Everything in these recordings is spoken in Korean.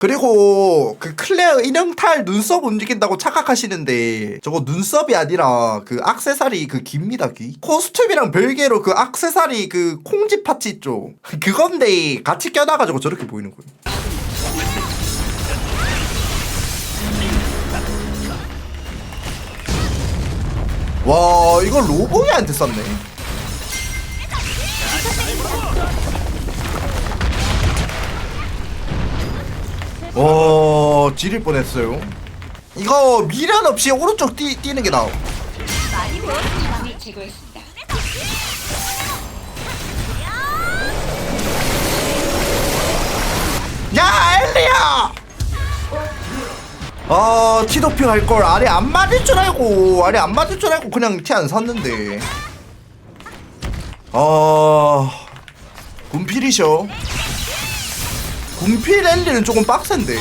그리고 그 클레어 인형탈 눈썹 움직인다고 착각하시는데 저거 눈썹이 아니라 그 악세사리 그 깁니다 귀. 코스튬이랑 별개로 그 악세사리 그 콩지 파츠 있죠 그건데 같이 껴놔가지고 저렇게 보이는 거예요 와 이거 로보이한테 썼네 와 지릴 뻔했어요. 이거 미련 없이 오른쪽 뛰, 뛰는 게 나아. 야 엘리야! 아 티도핑 할걸 아래 안 맞을 줄 알고 아래 안 맞을 줄 알고 그냥 티 안 샀는데. 아 군필이셔 군필 엘리는 조금 빡센데.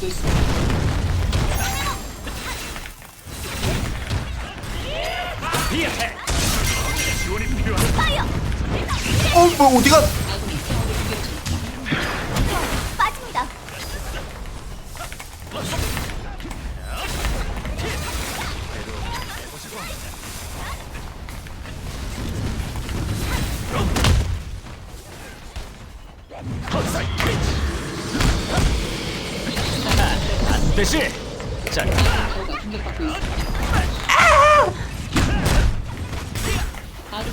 있습니다. 어뭐 어디가 반드시 자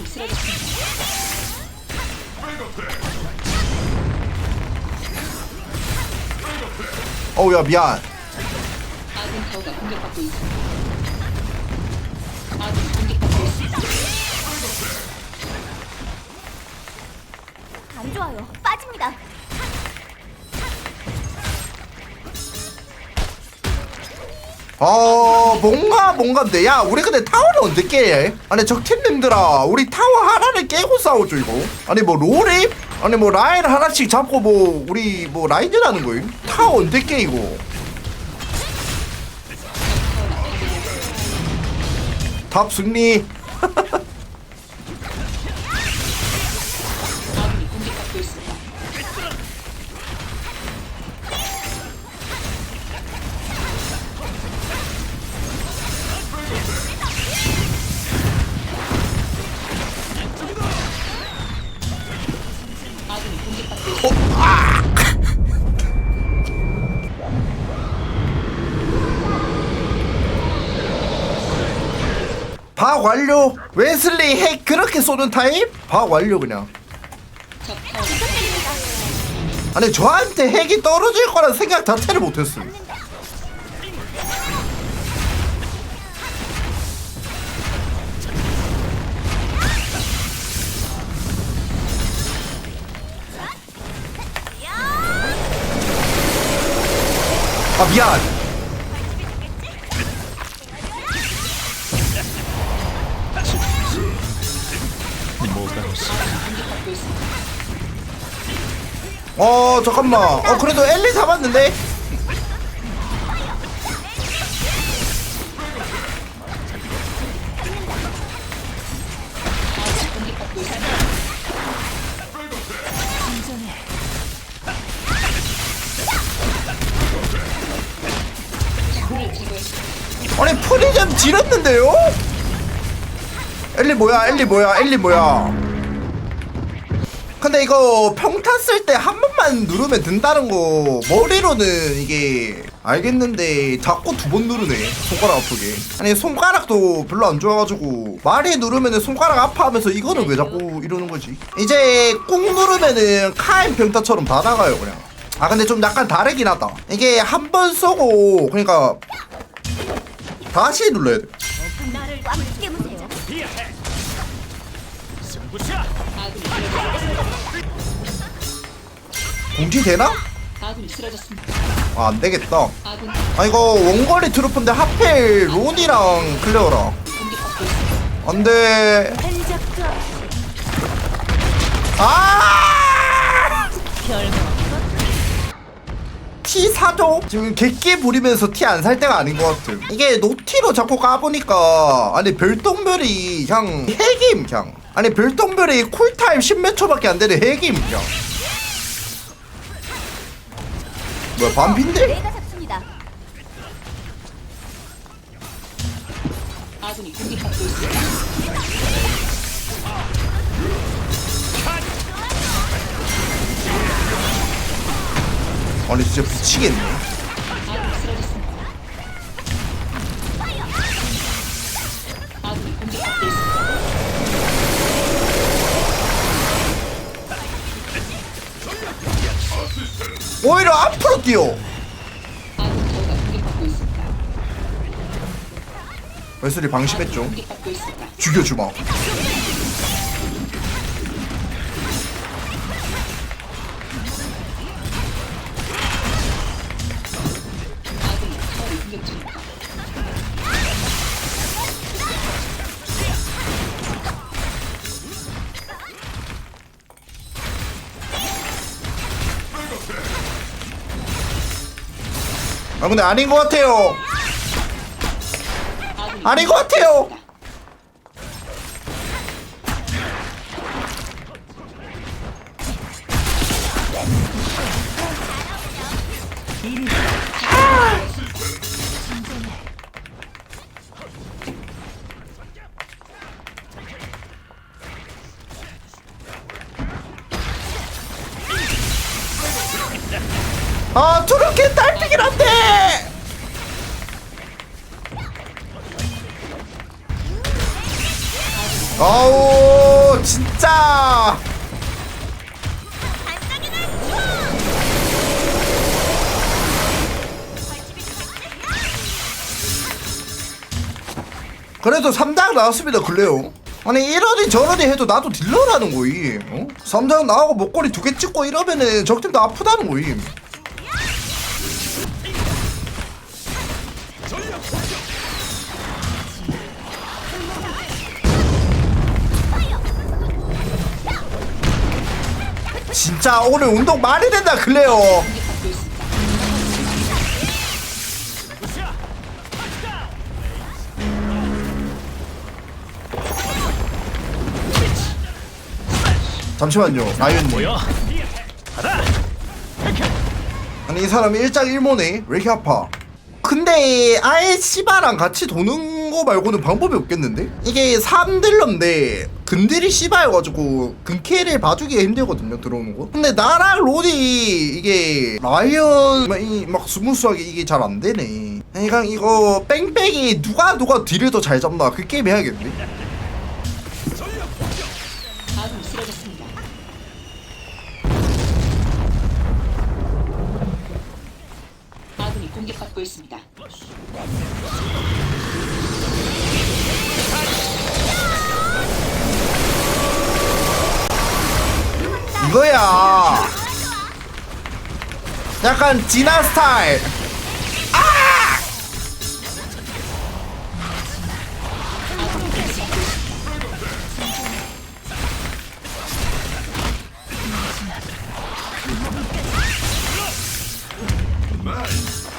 쓰러졌습니다. 어우 야 미안 아군 타워가 공격받고 있습니다. 아군이 공격받고 있습니다. 안 좋아요. 빠집니다. 어 뭔가 뭔가인데 야 우리 근데 타워를 언제 깨? 아니 적팀님들아 우리 타워 하나를 깨고 싸우죠 이거 아니 뭐 롤이? 아니 뭐 라인 하나씩 잡고 뭐 우리 뭐 라인이라는 거임? 타워 언제 깨 이거 답 승리 핵 그렇게 쏘는 타입? 박 완료 그냥. 아니 저한테 핵이 떨어질 거란 생각 자체를 못했어요. 아 미안 어 잠깐만 어 그래도 엘리 잡았는데. 아니 프리즘 지렸는데요? 엘리 뭐야 엘리 뭐야 엘리 뭐야 근데 이거 평타 쓸 때 한 번만 누르면 된다는 거 머리로는 이게 알겠는데 자꾸 두 번 누르네 손가락 아프게. 아니 손가락도 별로 안 좋아가지고 말이 누르면은 손가락 아파하면서 이거는 왜 자꾸 이러는 거지? 이제 꾹 누르면은 카인 평타처럼 다 나가요 그냥. 아 근데 좀 약간 다르긴 하다. 이게 한 번 쏘고 그러니까 다시 눌러야 돼. 나를 꽉 깨무세요. 공지 되나? 아, 안 되겠다. 아, 이거 원거리 트루프인데 하필 론이랑 있습니다. 안 돼. 아! 티 사줘? 지금 객기 부리면서 티 안 살 때가 아닌 것 같아. 이게 노티로 자꾸 까보니까, 아니, 별똥별이 그냥 핵임, 그냥. 아니, 별똥별이 쿨타임 10몇 초밖에 안 되는 핵임, 그냥. 뭐야 반핀데? 내가 잡습니다. 아군이 공격받고 있습니다. 아니 진짜 미치겠네 오히려 앞으로 뛰어. 웨슬리 방심했죠. 죽여주마 아 근데 아닌 것 같아요. 아닌 것 같아요 그래도 3장 나왔습니다 글래요 아니 이러니 저러니 해도 나도 딜러라는 거임 어? 3장 나하고 목걸이 두 개 찍고 이러면은 적팀도 아프다는 거임. 진짜 오늘 운동 많이 된다 글래요 잠시만요 라이언님. 뭐야? 가라. 아니 이 사람이 일장 일모네. 왜 이렇게 아파? 근데 아예 시바랑 같이 도는 거 말고는 방법이 없겠는데? 이게 3딜러인데 근딜이 시바여가지고 근캐를 봐주기가 힘들거든요 들어오는 거. 근데 나랑 로디 이게 라이언이 막 스무스하게 이게 잘 안되네. 그러니까 이거 뺑뺑이 누가 누가 딜을 더잘 잡나? 그 게임 해야겠네 받고 있습니다. 이거야 약간 진화 스타일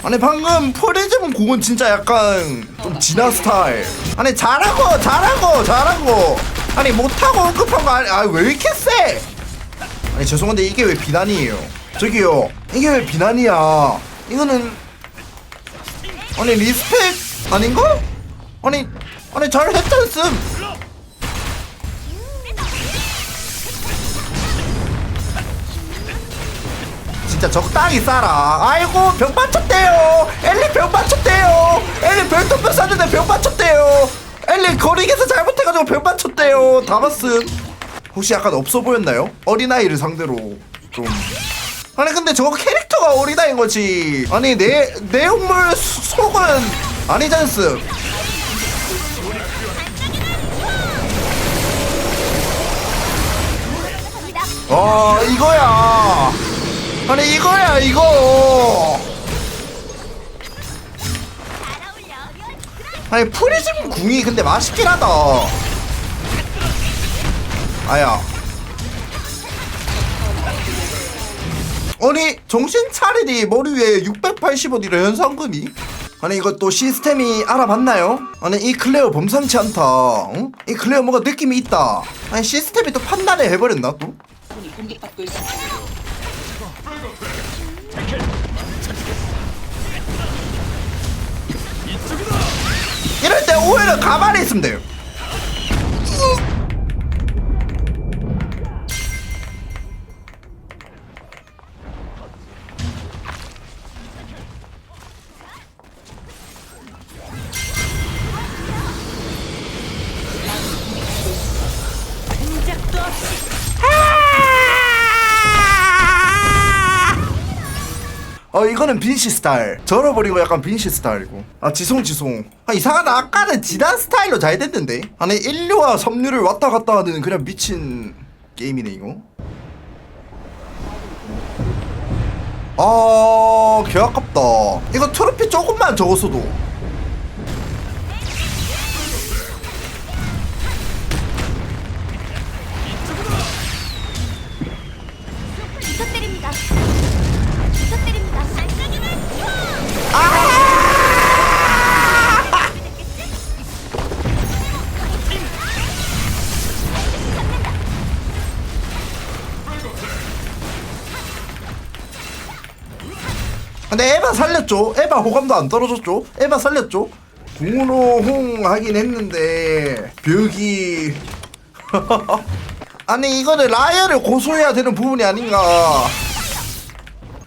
아니 방금 프리즘은 공은 진짜 약간 좀 진화 스타일. 아니 잘하고 잘하고 잘하고. 아니 못하고 언급한 거 아니 아왜 이렇게 세? 아니 죄송한데 이게 왜 비난이에요? 저기요 이게 왜 비난이야? 이거는 아니 리스펙 아닌가? 아니 아니 잘했잖음 진짜 적당히 싸라. 아이고 병 맞췄대요. 엘리 병 맞췄대요. 엘리 별똥별 쐈는데 병 맞췄대요. 엘리 거리에서 잘못해가지고 병 맞췄대요. 다 봤음 혹시 약간 없어 보였나요? 어린아이를 상대로 좀. 아니 근데 저거 캐릭터가 어린아이인 거지. 아니 내 내용물 수- 속은 아니잖스. 어 이거야 아니 이거야 이거 아니 프리즘 궁이 근데 맛있긴 하다 아야 아니 정신 차리니 머리 위에 680원이라 현상금이 아니 이것도 시스템이 알아봤나요? 아니 이 클레어 범상치 않다 응? 이 클레어 뭔가 느낌이 있다 아니 시스템이 또 판단을 해버렸나 또? 공격받고 있습니다. 이럴 때 오히려 가만히 있으면 돼요 어 이거는 빈시 스타일. 절어버리고 약간 빈시 스타일이고. 아 지송 지송. 아 이상하다. 아까는 지단 스타일로 잘 됐는데. 아니 1류와 3류를 왔다 갔다 하는 그냥 미친 게임이네 이거. 아 개 아깝다. 이거 트로피 조금만 적었어도. 부탁드립니다. 부탁드립니다. 근데 에바 살렸죠? 에바 호감도 안 떨어졌죠? 에바 살렸죠? 궁으로 홍 하긴 했는데 벽이. 아니 이거는 라이어를 고소해야 되는 부분이 아닌가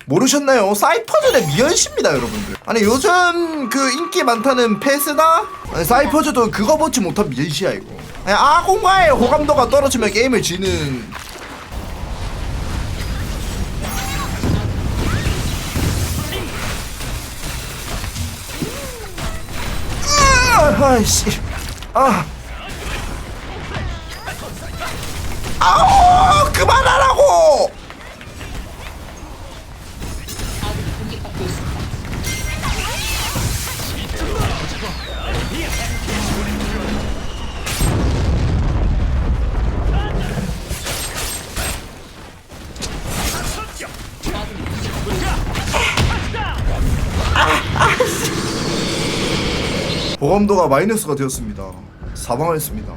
모르셨나요? 사이퍼즈의 미연씨입니다 여러분들. 아니 요즘 그 인기 많다는 페스나? 사이퍼즈도 그거 보지 못한 미연씨야 이거. 아니, 아공과의 호감도가 떨어지면 게임을 지는. 아, 아이씨. 아. 아우 그만하라고 보감도가 마이너스가 되었습니다. 사망했습니다.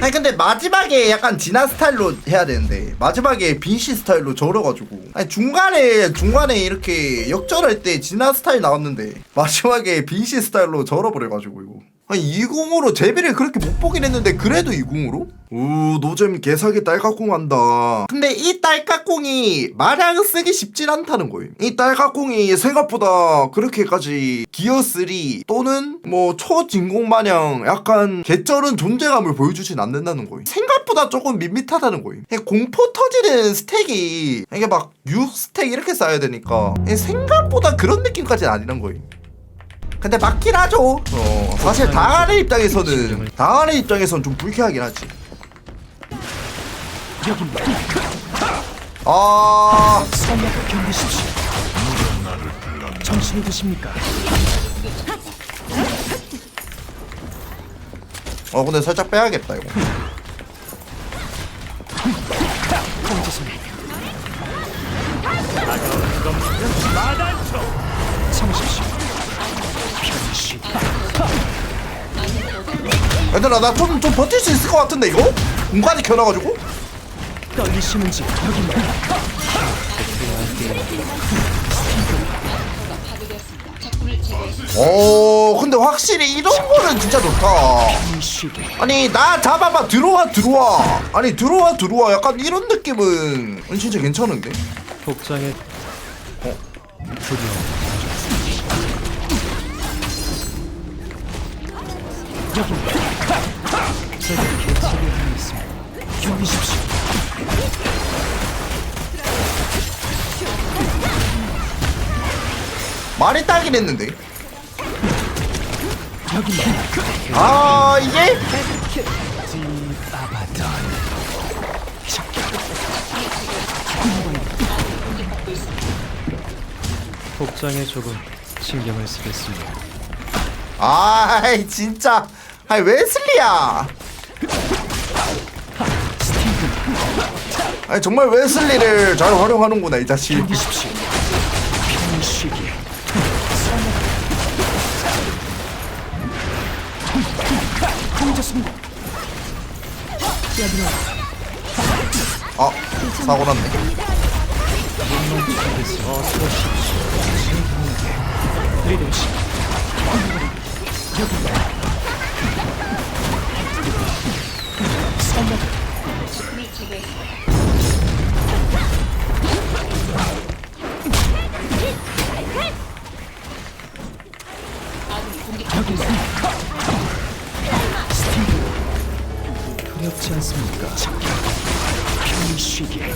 아니 근데 마지막에 약간 진화 스타일로 해야 되는데 마지막에 빈시 스타일로 절어가지고 아니 중간에 중간에 이렇게 역전할 때 진화 스타일 나왔는데 마지막에 빈시 스타일로 절어버려가지고 이거 아니 20으로 제비를 그렇게 못 보긴 했는데 그래도 20으로? 우 노잼 개사기 딸깍공 한다. 근데 이 딸깍공이 마냥 쓰기 쉽진 않다는 거예요 이 딸깍공이 생각보다 그렇게까지 기어 3 또는 뭐 초진공 마냥 약간 개쩔은 존재감을 보여주진 않는다는 거예요 생각보다 조금 밋밋하다는 거예요 공포 터지는 스택이 이게 막 6스택 이렇게 쌓여야 되니까 생각보다 그런 느낌까지는 아니란 거예요 근데 맞긴 하죠. 어, 사실 당하는 입장에서는 당하는 입장에서는 좀 불쾌하긴 하지. 아, 선약을 견디십시오. 정신이 드십니까? 어 근데 살짝 빼야겠다 이거. 참으십시오. 얘들아 나 좀 좀 버틸 수 있을 것 같은데 이거? 공간이 켜놔가지고? 떨리시는지 제거했습니다. 어 근데 확실히 이런 거는 진짜 좋다. 아니 나 잡아봐 들어와 들어와. 아니 들어와 들어와 약간 이런 느낌은 진짜 괜찮은데? 복장에 어? 두려움. 여기만. 제가 개척에 있습니다. 견디십시오. 많이 딸긴 했는데. 여기만. 아 이게? 복장에 조금 신경을 쓰겠습니다. 아이 진짜 아이 웨슬리야. 아니 정말 웨슬리를 잘 활용하는구나 이 자식. 아 사고 났네. 어서 오십 두렵지 않습니까? 편히 쉬게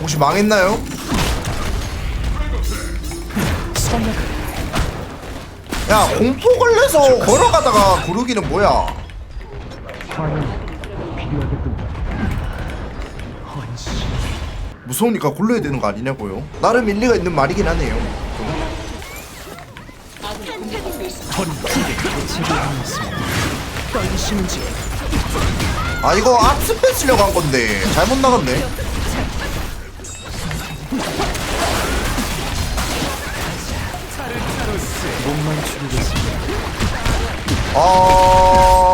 혹시 망했나요? 선약을 야 공포 걸려서 걸어가다가 구르기는 뭐야? 무서우니까 굴러야 되는 거 아니냐고요? 나름 일리가 있는 말이긴 하네요. 아 이거 앞스페 쓰려고 한 건데 잘못 나갔네 어...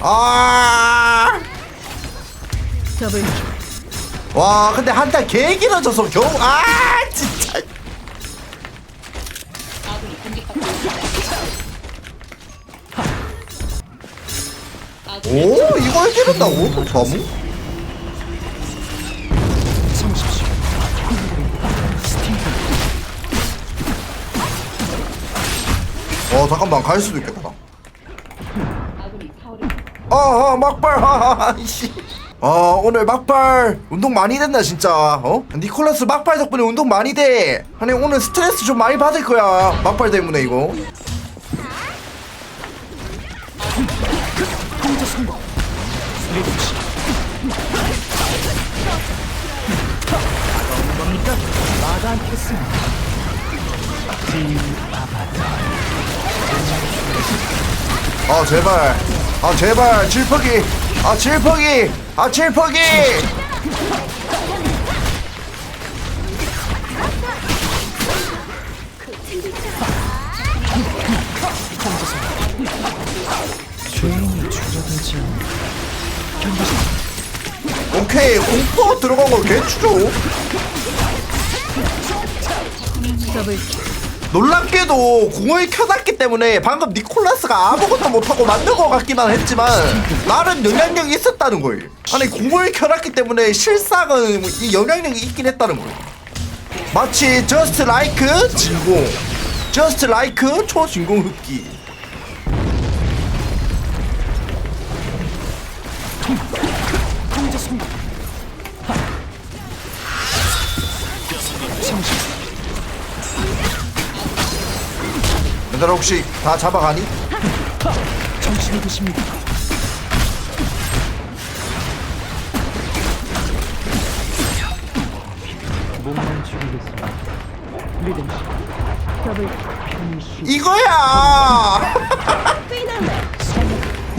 아... 아... 와 근데 한타 개 길어져서 겨우 아 진짜 오 이걸 기른다고? 저무? 어 잠깐만 갈 수도 있겠다. 아아 막발 하하하 이씨. 아 오늘 막발 운동 많이 됐나 진짜. 어? 니콜라스 막발 덕분에 운동 많이 돼. 아니 오늘 스트레스 좀 많이 받을 거야 막발 때문에 이거. 겁니까? 마다 않겠습니다 딜 아바타 아 제발. 아 제발. 질퍽이. 아 질퍽이. 아 질퍽이. 오케이. 공포 들어간 거 개추죠 놀랍게도 궁을 켜놨기 때문에 방금 니콜라스가 아무것도 못하고 만든 것 같기만 했지만 나름 영향력이 있었다는 거예요 아니 궁을 켜놨기 때문에 실상은 이 영향력이 있긴 했다는 거예요 마치 저스트 라이크 진공 저스트 라이크 초진공 흡기 얘들아 혹시 다 잡아가니? 정신이 드십니다 몸만 줄이겠습니다 리듬시 더블 편히 쉬 이거야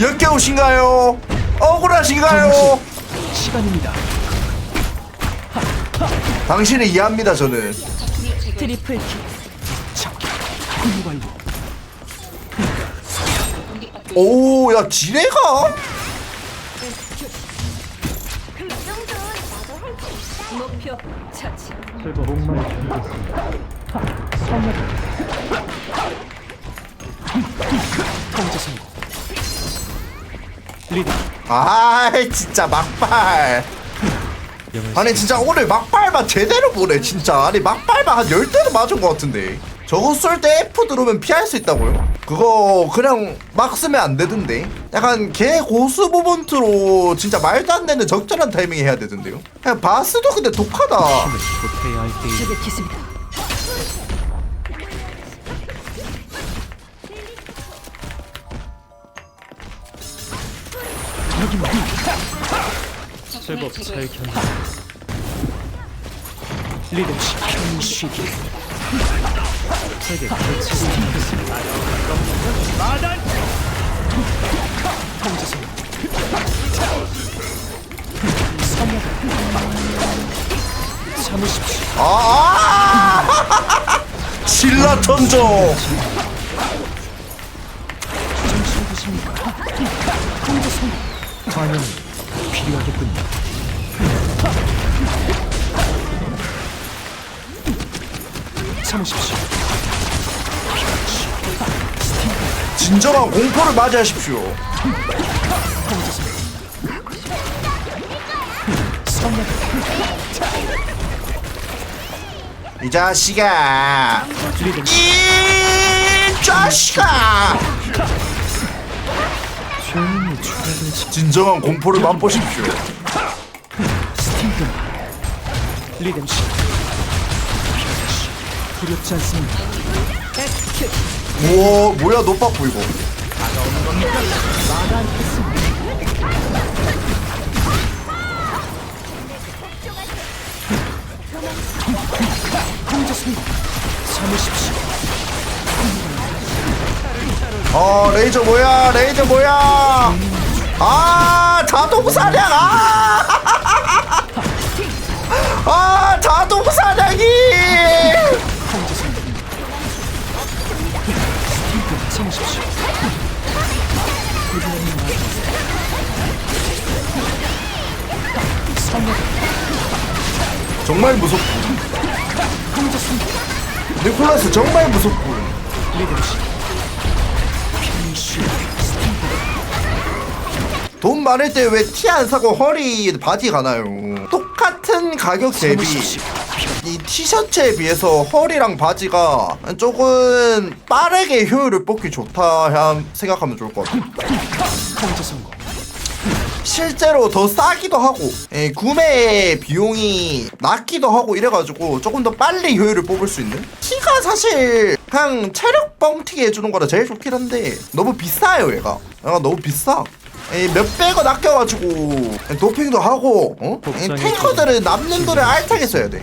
역겨우신가요? 억울하신가요? 시간입니다 당신을 이해합니다 저는 트리플 킬. 잡기 공부 있습니다. 오 야 지뢰가? 목표 처치. 통제 성공 리듬 아이 진짜 막발 아니 진짜 오늘 막발만 제대로 보네 진짜 아니 막발만 한 10대도 맞은 것 같은데 저거 쏠 때 F 누르면 피할 수 있다고요? 그거 그냥 막 쓰면 안 되던데. 약간 개 고수 모먼트로 진짜 말도 안 되는 적절한 타이밍에 해야 되던데요? 그냥 바스도 근데 독하다. 제법 잘. 견뎌. 리듬시 편히 쉬기 개체를 하겠습니다 통제 성공 선약 참으십시오 아 신라 드십시오 어떻습니까? 통제 성공. 과연 필요하겠군요. 참으십시오. 진정한 공포를 맞이하십시오. 이 자식아. 이 자식아. 진정한 공포를 맛보십시오. 리듬 씨 두렵지 않습니다. 우와 뭐야 노빠꾸 이거. 어 레이저 뭐야 레이저 뭐야. 아 자동 사냥 아. 아 자동 사냥이. 정말 무섭고. 통제 성공. 니콜라스 정말 편히 쉬어. 스팅크 돈 많을 때 왜 티 안 사고 허리 바지 가나요? 똑같은 가격 대비. 이 티셔츠에 비해서 허리랑 바지가 조금 빠르게 효율을 뽑기 좋다 한- 생각하면 좋을 것 같아요. 실제로 더 싸기도 하고 예, 구매 비용이 낮기도 하고 이래가지고 조금 더 빨리 효율을 뽑을 수 있는? 티가 사실 그냥 체력 뻥튀기 해주는 거라 제일 좋긴 한데 너무 비싸요 얘가. 얘가 너무 비싸. 예, 몇백원 아껴가지고 도핑도 하고 어? 예, 탱커들은 남는 돈을 알차게 써야 돼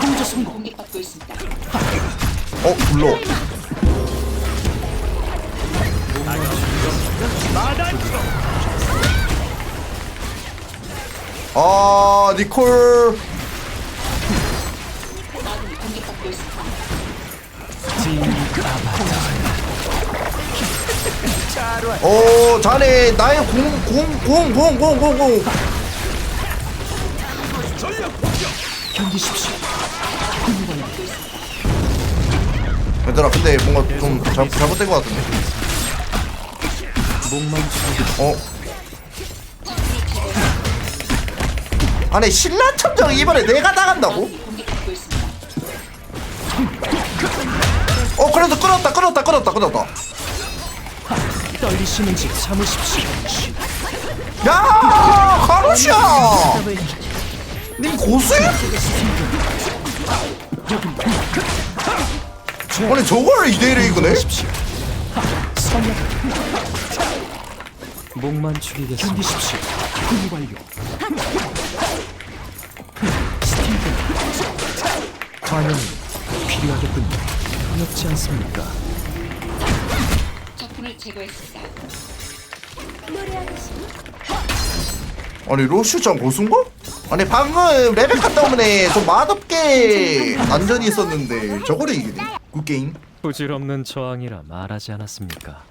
통제 성공. 공격받고 있습니다. 어 불러 아 니콜 아군이 공격받고 있습니다. 오 자네 나의 공 공 공 공 공공 견디십시오. 얘들아 근데 뭔가 좀 잘, 잘못된 것 같은데 목만 어 아니 신라 첨정 이번에 내가 있습니다. 어 그래도 끊었다 끊었다 끊었다 끊었다 떨리시는지 참으십시오. 야 가루시야 님 고수야? 아니 저걸 2대1에 이거네? 목만 죽이겠습니다. 견디십시오. 완료. 스팅크 과연 필요하겠군요. 어렵지 않습니까? 적군을 제거했습니다. 아니 로슈장 고수인가? 아니 방금 레베카 때문에 좀 맛없게 난전이 있었는데 저거를 이기네 굿게임 부질없는 저항이라 말하지 않았습니까?